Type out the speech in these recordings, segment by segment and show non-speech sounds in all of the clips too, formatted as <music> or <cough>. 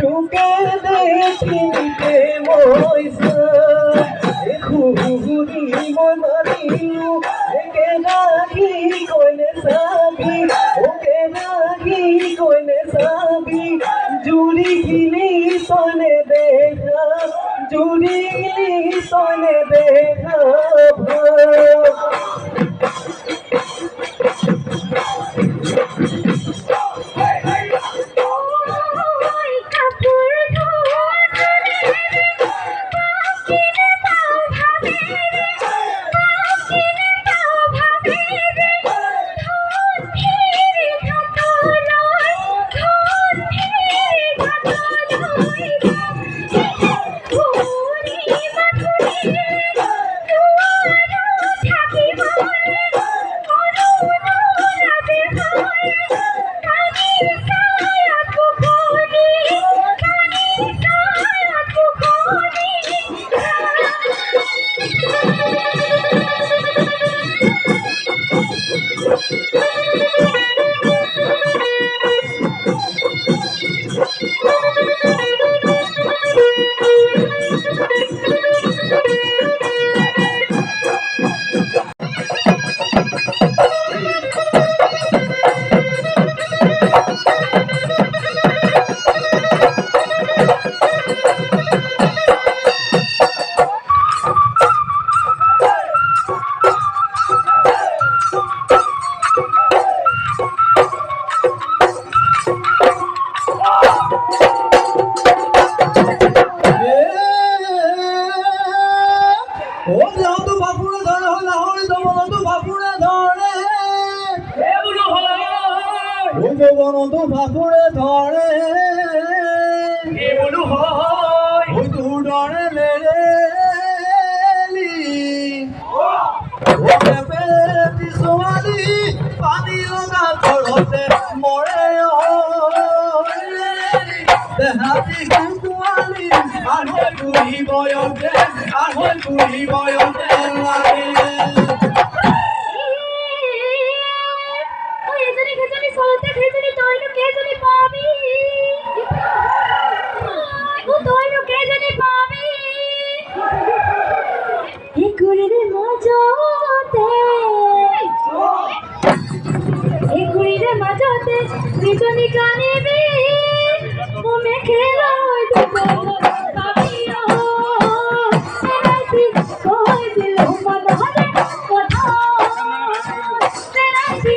ঢুকে দেখিতে মইসা ঘুরি মই মারিলু একে কইলে সাবি? ওকে নাহি কইলে সাবি? জুড়ি গিলি সনে দেখা, জুড়ি গিলি সনে দেখা ভাই। Oh, <laughs> বন্ধু ভাকুরে ধরে। বলু হয়তো ডরে লেলি সোয়ালি পানি লগা ঘরতে মরে দেহাতি কুকুয়ালি আহল বুড়ি বয়সে আহল বয়সে মাজতে যিজনী কানিবি তুমি খেলৈ যাব Thank ৰাতি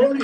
Hoy,